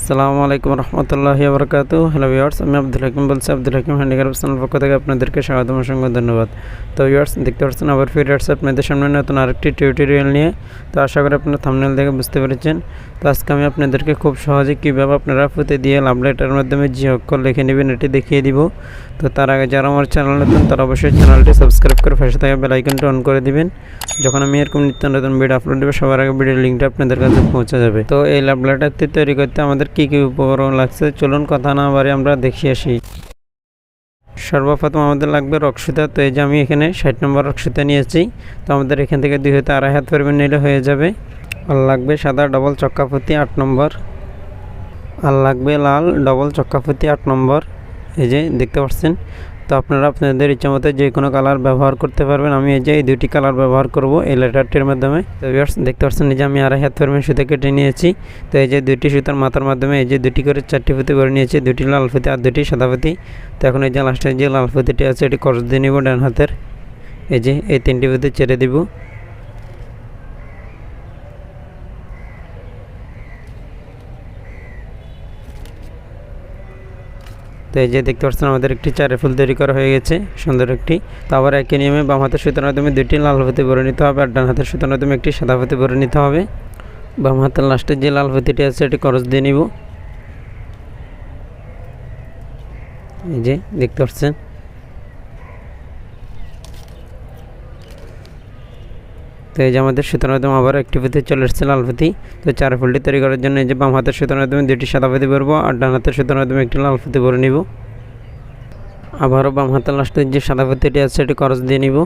আসসালামু আলাইকুম রহমতুল্লাহি বরকাত হ্যালো ভিওয়ার্স আমি আব্দুল হাকিম বলছি। আব্দুল হাকিম হ্যান্ডিক্রাফট চ্যানেল পক্ষ থেকে আপনাদেরকে স্বাগতম, অসংখ্য ধন্যবাদ। তো ভিওয়ার্স দেখতে পাচ্ছেন আবার ফিরে আসছে আপনাদের সামনে নতুন আরেকটি টিউটোরিয়াল নিয়ে। তো আশা করি আপনারা থামনেল দেখে বুঝতে পেরেছেন। তো আজকে আমি আপনাদেরকে খুব সহজে কীভাবে আপনারা ফুতে দিয়ে লাভ লেটারের মাধ্যমে জি অক্ষর লিখে নেবেন, এটি দেখিয়ে দিব। তো তার আগে যারা আমার চ্যানেল নতুন, তারা অবশ্যই চ্যানেলটি সাবস্ক্রাইব করে পাশে থাকা বেল আইকনটি অন করে দিবেন। যখন আমি এরকম নিত্য নতুন ভিডিও আপলোড দেবো, সবার আগে ভিডিওর লিঙ্কটা আপনাদের কাছে পৌঁছে যাবে। তো এই লাভ লেটারটি তৈরি করতে আমাদের কী কী উপকরণ লাগছে? চলুন কথা না বাড়ি আমরা দেখে আসি। সর্বপ্রথম আমাদের লাগবে রক্সুতা। তো এই যে আমি এখানে ষাট নম্বর রক্সুতা নিয়েছি। তো আমাদের এখান থেকে দুই হতে আড়াই হাত পরিমাণ নিলে হয়ে যাবে। আর লাগবে সাদা ডবল চক্কাপতি আট নম্বর। আর লাগবে লাল ডবল চক্কাপতি আট নম্বর। এই যে দেখতে পাচ্ছেন? তো আপনারা আপনাদের ইচ্ছা মতো যে কোনো কালার ব্যবহার করতে পারবেন। আমি এই যে এই দুটি কালার ব্যবহার করব এই লেটারটির মাধ্যমে। তো viewers, দেখতে পাচ্ছেন যে আমি আড়াই হাত ফেরমের সুতা কেটে নিয়েছি। তো এই যে দুটি সুতার মাথার মাধ্যমে এই যে দুটি করে চারটি ফুতি করে নিয়েছি দুটি লাল ফুতি আর দুটি সাদা ফুতি তো এখন এই যে লাস্টের যে লাল ফুতিটি আছে, এটি করজ দিয়ে নিব ডান হাতের। এই যে এই তিনটি ফুতি ছেড়ে দিব। তো এই যে দেখতে পাচ্ছেন, আমাদের একটি চারে ফুল তৈরি করা হয়ে গেছে, সুন্দর একটি। তো আবার একই নিয়মে বাম হাতের সুতোর মাধ্যমে দুটি লাল ফুতি ভরে নিতে হবে, আর ডান হাতের সুতোর মাধ্যমে একটি সাদা ফুতি ভরে নিতে হবে। বাম হাতের লাস্টের যে লাল ফুতিটি আছে এটি খরচ দিয়ে নিব। এই যে দেখতে পাচ্ছেন তো এই যে আমাদের সুতার মাধ্যমে আবার একটি ফুতি চলে এসেছে লাল ফুতি। তো চার ফুলটি তৈরি করার জন্য এই যে বাম হাতের সুতার মাধ্যমে দুটি সাদা ফুতি ভরবো আর ডান হাতের সুতার মাধ্যমে একটি লাল ফুতি ভরে নিব। আবারও বাম হাতের লাস্টের যে সাদা ফুতিটি আছে, সেটি খরচ দিয়ে নিব।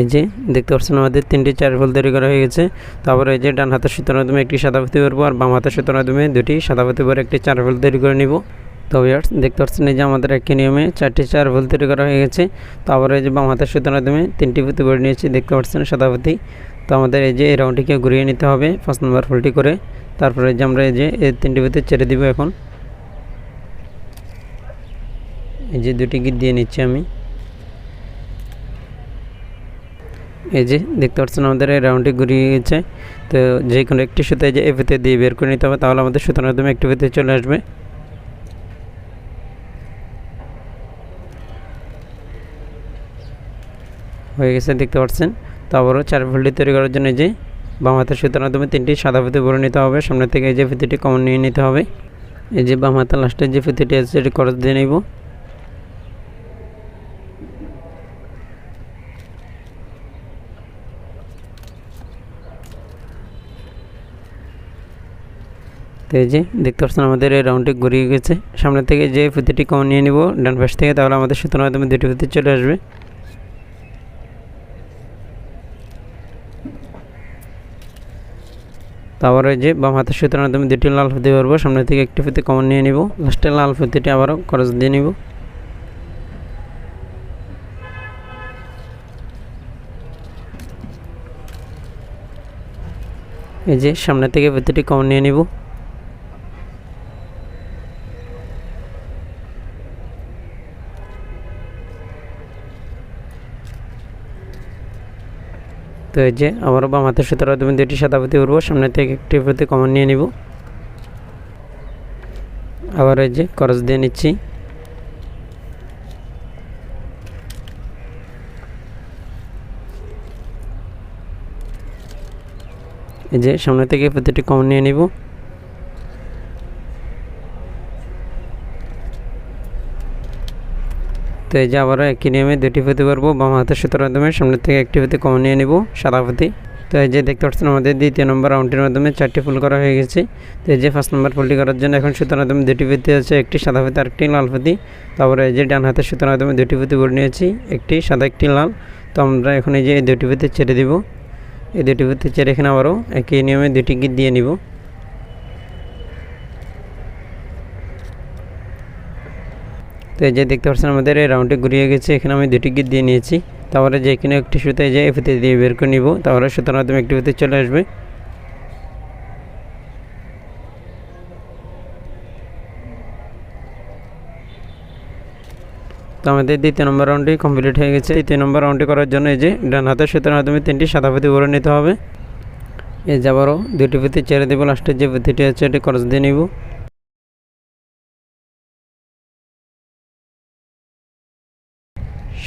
এই যে দেখতে পাচ্ছেন আমাদের তিনটি চার ফুল তৈরি করা হয়ে গেছে। তারপরে এই যে ডান হাতের সুতার মাধ্যমে একটি সাদা ফুতি ভরবো আর বাম হাতের সুতার মাধ্যমে দুটি সাদা ফুতি ভরে একটি চার ফুল তৈরি করে নিব। তো ইয়ার্স দেখতে পাচ্ছেন যে আমাদের একই নিয়মে চারটি চার ফুল তৈরি করা হয়ে গেছে। তারপরে এই যে বাম হাতের সুতার মাধ্যমে তিনটি ফুতি ভরে নিয়েছি, দেখতে পাচ্ছেন ফুতি তো আমাদের এই যে এই রাউন্ডটিকে ঘুরিয়ে নিতে হবে পাঁচ নম্বর ফুলটি করে। তারপরে যে আমরা এই যে এই তিনটি ফুতি ছেড়ে দিব এখন। এই যে দুটি গিট দিয়ে নিচ্ছি আমি। এই যে দেখতে পাচ্ছেন আমাদের এই রাউন্ডটি ঘুরিয়ে গেছে। তো যে কোনো একটি সুতো যে এই ফিতে দিয়ে বের করে নিতে হবে, তাহলে আমাদের সুতোর মাধ্যমে একটি ফিতে চলে আসবে। হয়ে গেছে, দেখতে পাচ্ছেন। তো আবারও চার ফুলটি তৈরি করার জন্য যে বাম হাতের সুতোর মাধ্যমে তিনটি সাদা ফিতে ভরে নিতে হবে। সামনে থেকে এই যে ফিতিটি কমন নিয়ে নিতে হবে। এই যে বাম হাতের লাস্টের যে ফিতিটি আছে, সেটি খরচ দিয়ে নিব। তো এই যে দেখতে পাচ্ছেন, আমাদের এই রাউন্ডটি ঘুরিয়ে গেছে। সামনে থেকে যে ফিতিটি কমন নিয়ে নিব, ডান পাশ থেকে, তাহলে আমাদের সুতোর মাধ্যমে দুটি ফিতে চলে আসবে। তারপরে যে বাম হাতের সুতোর মাধ্যমে দুটি লাল ফুতি পারব সামনে থেকে একটি ফুতি কমন নিয়ে নিব। লাস্টে লাল ফুতিটি আবারও খরচ দিয়ে নিব। এই যে সামনে থেকে ফুতিটি কমন নিয়ে নিব। তো এই যে, আবারও বাম হাতের সুতোর মাধ্যমে দুটি সাদা পুঁতি উঠবো সামনে থেকে একটি প্রতি কমন নিয়ে নিব। আবার এই যে, খরচ দিয়ে নিচ্ছি। এই যে, সামনে থেকে প্রতিটি কমন নিয়ে নিব। তো এই যে আবারও একই নিয়মে দুটি পুঁতি করব বাম হাতের সুতোর মাধ্যমে সামনের থেকে একটি পুঁতি কমন নিয়ে নিব, সাদা পুঁতি তো এই যে দেখতে পাচ্ছেন আমাদের দ্বিতীয় নম্বর রাউন্ডটির মাধ্যমে চারটি ফুল করা হয়ে গেছে। তো এই যে ফার্স্ট নম্বর ফুলটি করার জন্য এখন সুতোর মাধ্যমে দুটি পুঁতি আছে, একটি সাদা পুঁতি আর একটি লাল পুঁতি তারপরে এই যে ডান হাতের সুতোর মাধ্যমে দুটি পুঁতি করে নিয়েছি, একটি সাদা, একটি লাল। তো আমরা এখন এই যে এই দুটি পুঁতি ছেড়ে দিব। এই দুটি পুঁতি ছেড়ে এখানে আবারও একই নিয়মে দুটি গিট দিয়ে নিব। তো যে দেখতে পাচ্ছেন আমাদের, এই রাউন্ডে ঘুরিয়ে গেছে। এখানে আমি দুটি গিট দিয়ে নিয়েছি। তারপরে যে এখানে একটি সুতো যে এই ফিতে দিয়ে বের করে নিব তাহলে সুতোর মাধ্যমে একটি ফিতে চলে আসবে। তো আমাদের দ্বিতীয় নম্বর রাউন্ডটি কমপ্লিট হয়ে গেছে। তৃতীয় নম্বর রাউন্ডটি করার জন্য এই যে ডান হাতের সুতোর মাধ্যমে তিনটি সাদা পুঁতি ভরে নিতে হবে। এই যে আবারও দুটি পুঁতি ছেড়ে দেবো। লাস্টের যে পুঁতিটি আছে, এটি খরচ দিয়ে নিব।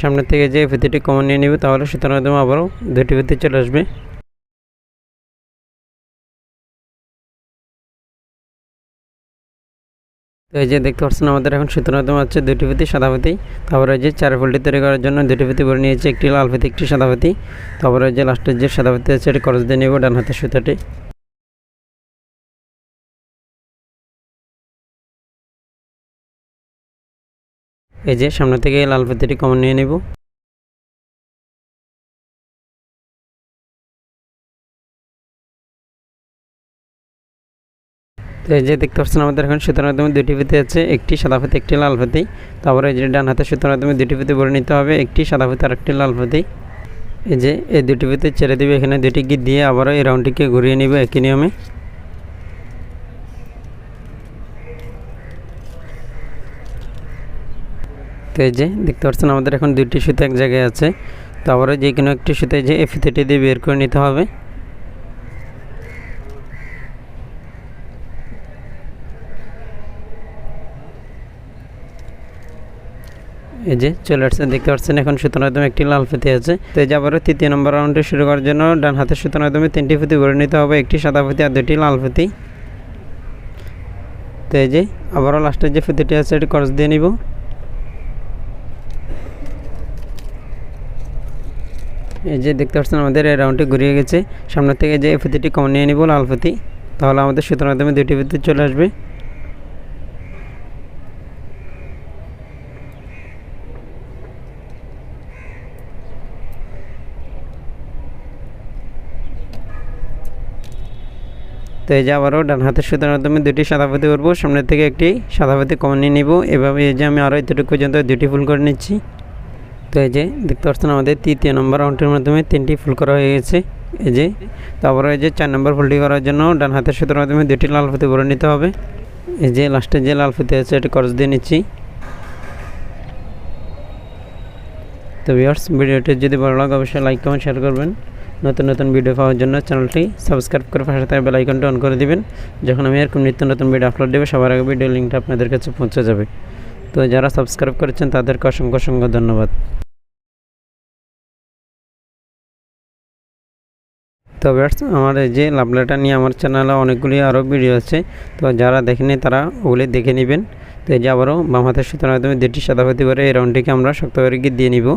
সামনে থেকে যে ফিতিটি কমন নিয়ে নিবে, তাহলে সুতরাং মাধ্যমে আবারও দুটি ফিতি চলে আসবে। তো এই যে দেখতে পাচ্ছেন, আমাদের এখন সুতরাং মাধ্যমে আছে দুটি ফিতি সাদা ফিতি তারপরে যে চার ফুলটি তৈরি করার জন্য দুটি ফিতি ভরে নিয়েছি, একটি লাল ফিতি একটি সাদা ফিতি তারপরে যে লাস্টের যে সাদা ফিতি আছে, এটি খরচ দিয়ে নেব, ডান হাতের সুতাটি। এই যে সামনে থেকে লাল ফিতিটি কমন নিয়ে নেব। তো এই যে দেখতে পাচ্ছেন আমাদের এখন সুতোর মাধ্যমে দুটি ফিতে আছে একটি সাদা ফিতে একটি লাল ফিতে তারপরে এই যে ডান হাতে সুতোর মাধ্যমে দুটি ফিতে ভরে নিতে হবে, একটি সাদা ফিতে আর একটি লাল ফিতে এই যে এই দুটি ফিতে ছেড়ে দিবে, এখানে দুটি গিট দিয়ে আবারও এই রাউন্ডটিকে ঘুরিয়ে নিবে একই নিয়মে। তো এই যে, দেখতে পাচ্ছেন আমাদের এখন দুইটি সুতো এক জায়গায় আছে। তো আবারও যে কোনো একটি সুতো যে এই ফিতেটি দিয়ে বের করে নিতে হবে। এই যে চলে আসছে, দেখতে পাচ্ছেন এখন সুতোর মাধ্যমে একটি লাল ফিতে আছে। তো এই যে আবারও তৃতীয় নম্বর রাউন্ডে শুরু করার জন্য ডান হাতের সুতোর মাধ্যমে তিনটি ফুতি ভরে নিতে হবে, একটি সাদা ফুতি আর দুটি লাল ফুতি। তো এই যে আবারও লাস্টের যে ফুতিটি আছে, এটি খরচ দিয়ে নিব। এই যে দেখতে পাচ্ছেন, আমাদের এই রাউন্ডটি ঘুরিয়ে গেছে। সামনে থেকে যে ফুতিটি কম নিয়ে নিব লাল ফুতি তাহলে আমাদের সুতোর মাধ্যমে দুটি ফুতি চলে আসবে। তো এই যে আবারও ডান হাতের সুতার মাধ্যমে দুটি সাদা পাতি করব সামনে থেকে একটি সাদা পাতি কমন নিয়ে নিব। এভাবে এই যে আমি আরও এতটুকু পর্যন্ত দুটি ফুল করে নিচ্ছি। তো এই যে, দেখতে পাচ্ছেন আমাদের তৃতীয় নম্বর রাউন্ডের মাধ্যমে তিনটি ফুল করা হয়ে গেছে। এই যে, তারপরে এই যে চার নম্বর ফুলটি করার জন্য ডান হাতের সুতার মাধ্যমে দুটি লাল ফুতি ভরে নিতে হবে। এই যে, লাস্টে যে লাল ফুতি আছে, এটি খরচ দিয়ে নিচ্ছি। তো ভিউয়ার্স ভিডিওটি যদি ভালো লাগে, অবশ্যই লাইক কমেন্ট শেয়ার করবেন। নতুন নতুন ভিডিও পাওয়ার জন্য চ্যানেলটি সাবস্ক্রাইব করে পাশে থাকা আইকনটি অন করে দিবেন। যখন আমি এরকম নিত্য নতুন ভিডিও আপলোড দেবে, সবার আগে ভিডিও লিঙ্কটা আপনাদের কাছে পৌঁছে যাবে। তো যারা সাবস্ক্রাইব করেছেন, তাদেরকে অসংখ্য অসংখ্য ধন্যবাদ। তো ব্যাটস আমার এই যে লাভ লেটার নিয়ে আমার চ্যানেলে অনেকগুলি আরও ভিডিও আছে। তো যারা দেখেনি তারা ওগুলি দেখে নেবেন। তো এই যে আবারও বাম হাতের সুতোর মাধ্যমে দুটি সাদা হতে পারে। এই রাউন্ডটিকে আমরা শক্ত করে গিয়ে দিয়ে নিব।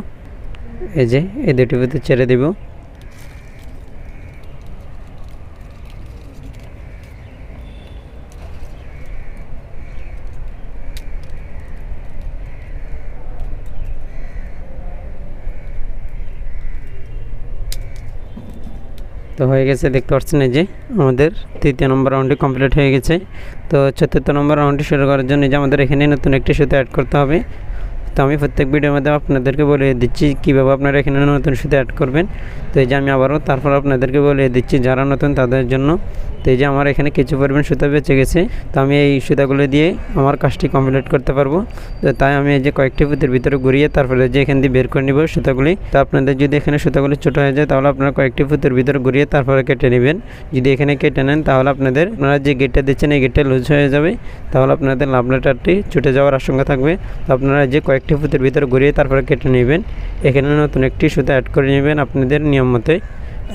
এই যে, এই দুটি ভিতরে ছেড়ে দেব। তো হয়ে গেছে, দেখতে পাচ্ছেন এই যে আমাদের তৃতীয় নম্বর রাউন্ডটি কমপ্লিট হয়ে গেছে। তো চতুর্থ নম্বর রাউন্ডটি শুরু করার জন্য যে আমাদের এখানে নতুন একটি সুতো অ্যাড করতে হবে। তো আমি প্রত্যেক ভিডিওর মধ্যে আপনাদেরকে বলে দিচ্ছি কীভাবে আপনারা এখানে নতুন সুতো অ্যাড করবেন। তো এই যে আমি আবারও তারপর আপনাদেরকে বলে দিচ্ছি, যারা নতুন তাদের জন্য এই যে আমার এখানে কিছু পরিমাণ সুতা বেঁচে গেছে, তো আমি এই সুতাগুলো দিয়ে আমার কাজটি কমপ্লিট করতে পারব। তো তাই আমি এই যে কয়েকটি পুঁতির ভিতরে ঘুরিয়ে তারপরে যে এখান দিয়ে বের করে নিব সুতাগুলি। তো আপনাদের যদি এখানে সুতাগুলি ছোটো হয়ে যায়, তাহলে আপনারা কয়েকটি পুঁতির ভিতরে ঘুরিয়ে তারপরে কেটে নেবেন। যদি এখানে কেটে নেন, তাহলে আপনাদের, আপনারা যে গেটটা দিচ্ছেন, এই গেটটা লুজ হয়ে যাবে। তাহলে আপনাদের লাভ লেটারটি ছুটে যাওয়ার আশঙ্কা থাকবে। তো আপনারা যে কয়েকটি পুঁতির ভিতরে ঘুরিয়ে তারপরে কেটে নেবেন। এখানে নতুন একটি সুতা অ্যাড করে নেবেন আপনাদের নিয়ম মতে।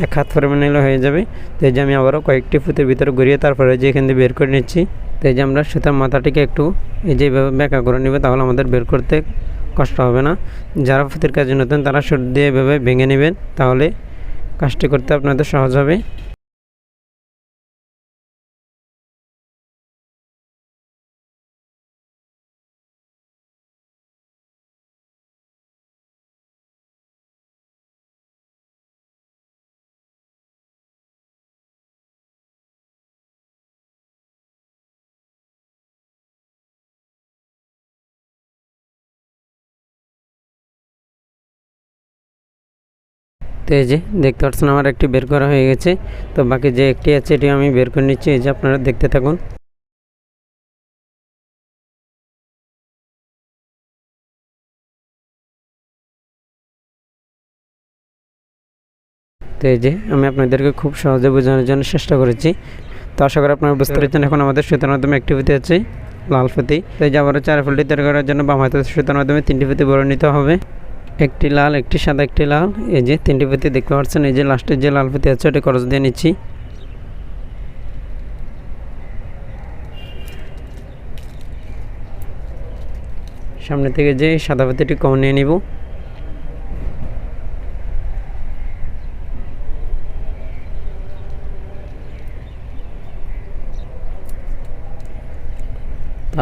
এক হাত পরিমাণ নিলে হয়ে যাবে। তো এই যে আমি আবারও কয়েকটি ফুতের ভিতরে ঘুরিয়ে তারপরে যে এখান থেকে বের করে নিচ্ছি। তো এই যে আমরা সুতার মাথাটিকে একটু এই যে এভাবে ব্যাকা করে নেবে তাহলে আমাদের বের করতে কষ্ট হবে না। যারা ফুতের কাজে নতুন তারা সুর দিয়ে এভাবে ভেঙে নেবেন তাহলে কাজটি করতে আপনাদের সহজ হবে। তো এই যে, দেখতে পাচ্ছেন আমার একটি বের করা হয়ে গেছে। তো বাকি যে একটি আছে এটি আমি বের করে নিচ্ছি। এই যে, আপনারা দেখতে থাকুন। তো এই যে, আমি আপনাদেরকে খুব সহজে বোঝানোর জন্য চেষ্টা করেছি। তো আশা করি আপনারা বুঝতে পেরেছেন, এখন আমাদের সুতার মাধ্যমে একটি ফুতি আছে, লাল ফুতি তো এই যে, আবারও চার ফুলটি তৈরি করার জন্য বাম হাতে সুতার মাধ্যমে তিনটি ফুতি বড় নিতে হবে। একটি লাল, একটি সাদা, একটি লাল। এই যে তিনটি পুঁতি দেখতে পাচ্ছেন, এই যে লাস্টের যে লাল পুঁতি আছে, ওটা খরচ দিয়ে নিচ্ছি। সামনে থেকে যে সাদা পুঁতিটি কম নিয়ে নিব।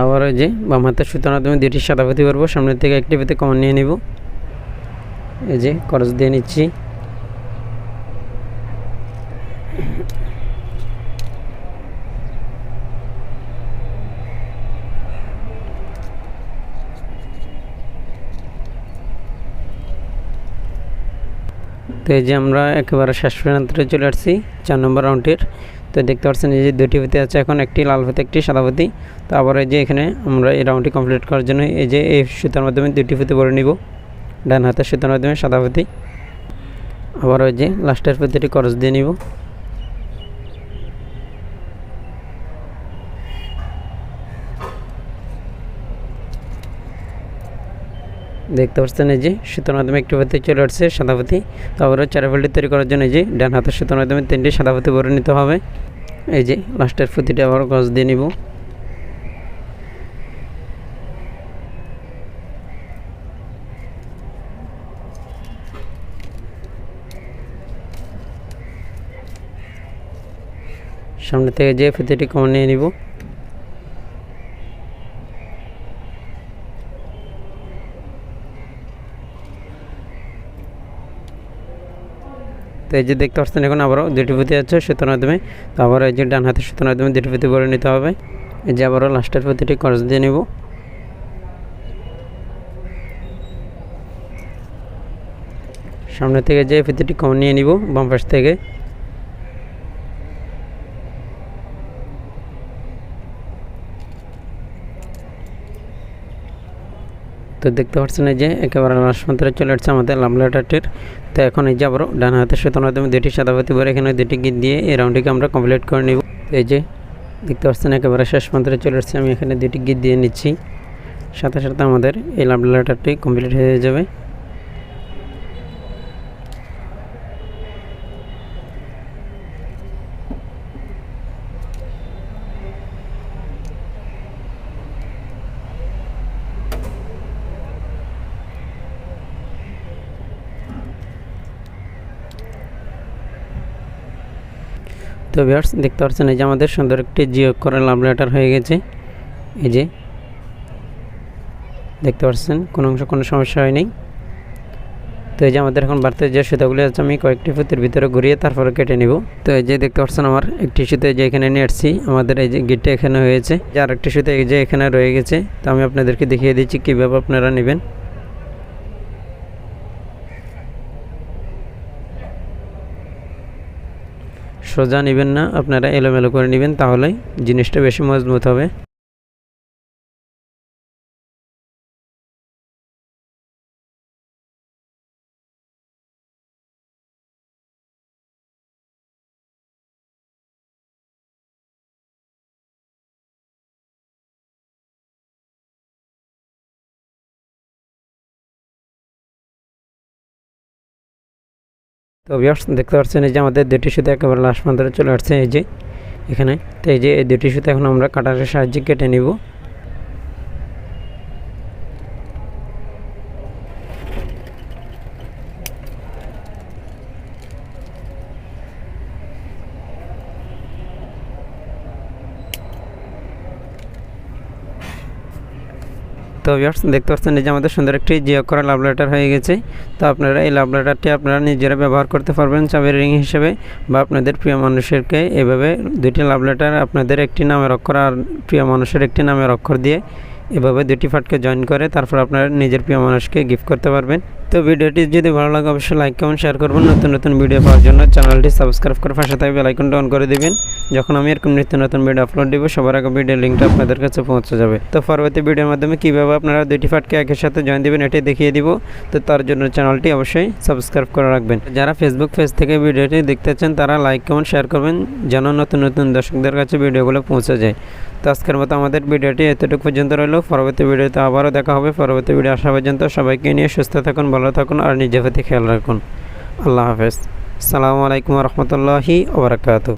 আবার ওই যে বাম হাতের সুতার মাধ্যমে দুটি সাদা পুঁতি করব সামনে থেকে একটি পুঁতি কমন নিয়ে নিব। এই যে খরচ দিয়ে নিচ্ছি। তো এই যে আমরা একেবারে শেষ প্রান্তে চলে আসছি, চার নম্বর রাউন্ডের তো দেখতে পাচ্ছেন এই যে দুটি পুঁতি আছে, এখন একটি লাল পুঁতি, একটি সাদা পুঁতি। তো আবার এই যে এখানে আমরা এই রাউন্ডটি কমপ্লিট করার জন্য এই যে এই সুতার মাধ্যমে দুটি পুঁতি ভরে নিব। ডান হাতের সুতার মাধ্যমে সাদা পুঁতি আবার ওই যে লাস্টের পুঁতিটি খরচ দিয়ে নিব। দেখতে পাচ্ছেন এই যে সুতার মাধ্যমে একটি পুঁতি চলে আসছে, সাদা পুঁতি তো আবার চার ফুলটি তৈরি করার জন্য এই যে ডান হাতের সুতার মাধ্যমে তিনটি সাদা পুঁতি ভরে নিতে হবে। এই যে লাস্টের পুঁতিটি আবার গজ দিয়ে নিব। সামনে থেকে যে ফিতেটি কমন নিয়ে নিব। তো এই যে দেখতে পাচ্ছেন, এখন আবারও দুটি পুঁতি আছে সুতোর মাধ্যমে। তো আবার এই যে ডান হাতের সুতোর মাধ্যমে দুটি পুঁতি ভরে নিতে হবে। এই যে আবারও লাস্টের পুঁতিটি খরচ দিয়ে নেব। সামনে থেকে যে ফিতিটি কম নিয়ে নিব, বাম পাশ থেকে। তো দেখতে পাচ্ছেন এই যে একেবারে লাস্ট মন্ত্রে চলে আসছে আমাদের লাভ লেটারটির তো এখন এই যে আবারও ডান হাতে সুতোর মাধ্যমে দুটি সাদাপাতি পরে এখানে দুটি গিট দিয়ে এই রাউন্ডটিকে আমরা কমপ্লিট করে নিব। এই যে দেখতে পাচ্ছেন একেবারে শেষ মন্ত্রে চলে আসছে, আমি এখানে দুটি গিট দিয়ে নিচ্ছি। সাথে সাথে আমাদের এই লাভ লেটারটি কমপ্লিট হয়ে যাবে। তো ভিউয়ার্স দেখতে পাচ্ছেন এই যে আমাদের সুন্দর একটি জিও করে লাভ লেটার হয়ে গেছে। এই যে দেখতে পাচ্ছেন, কোনো অংশ কোনো সমস্যা হয়নি তো এই যে আমাদের এখন বাড়তে যে সুতাগুলি আছে, আমি কয়েকটি ফুতের ভিতরে ঘুরিয়ে তারপরে কেটে নিব। তো এই যে দেখতে পাচ্ছেন, আমার একটি সুতো যে এখানে নিয়ে আসছি। আমাদের এই যে গিটটা এখানে হয়েছে। যে আর একটি সুতো এই যে এখানে রয়ে গেছে। তো আমি আপনাদেরকে দেখিয়ে দিচ্ছি কীভাবে আপনারা নেবেন। সোজা নেবেন না আপনারা এলোমেলো করে নেবেন তাহলেই জিনিসটা বেশি মজবুত হবে। তো ভিউয়ার্স দেখতে পাচ্ছেন এই যে আমাদের দুটি সুতো একেবারে লাস্ট পর্যন্ত চলে আসছে, এই যে এখানে। তো এই যে এই দুটি সুতো এখন আমরা কাটারের সাহায্যে কেটে নিব। তো ভিউয়ার্স দেখতে পাচ্ছেন যে আমাদের সুন্দর একটি জিও করা লাভ লেটার হয়ে গেছে। তো আপনারা এই লাভ লেটারটি আপনারা নিজেরা ব্যবহার করতে পারবেন চাবির রিং হিসেবে বা আপনাদের প্রিয় মানুষেরকে এভাবে দুটি লাভ লেটার আপনাদের একটি নামের অক্ষর আর প্রিয় মানুষের একটি নামের অক্ষর দিয়ে এভাবে দুটি ফাটকে জয়েন করে তারপর আপনারা নিজের প্রিয় মানুষকে গিফট করতে পারবেন। তো ভিডিওটি যদি ভালো লাগে, অবশ্যই লাইক কমেন্ট শেয়ার করবেন। নতুন নতুন ভিডিও পাওয়ার জন্য চ্যানেলটি সাবস্ক্রাইব করে পাশে থাকবে বেলাইকনটা অন করে দিবেন। যখন আমি এরকম নিত্য নতুন ভিডিও আপলোড দিব, সবার আগে ভিডিও লিঙ্কটা আপনাদের কাছে পৌঁছে যাবে। তো পরবর্তী ভিডিওর মাধ্যমে কীভাবে আপনারা দুইটি ফাটকে একের সাথে জয়েন দিবেন এটি দেখিয়ে দিব। তো তার জন্য চ্যানেলটি অবশ্যই সাবস্ক্রাইব করে রাখবেন। যারা ফেসবুক পেজ থেকে ভিডিওটি দেখতেছেন তারা লাইক কমেন্ট শেয়ার করবেন, যেন নতুন নতুন দর্শকদের কাছে ভিডিওগুলো পৌঁছে যায়। তো আজকের মতো আমাদের ভিডিওটি এতটুকু পর্যন্ত রইল। পরবর্তী ভিডিওতে আবারও দেখা হবে। পরবর্তী ভিডিও আসা পর্যন্ত সবাইকে নিয়ে সুস্থ থাকুন, ভালো থাকুন আর নিজের প্রতি খেয়াল রাখুন। আল্লাহ হাফেজ। সালামু আলাইকুম রহমতুল্লাহি ওবরাকাতু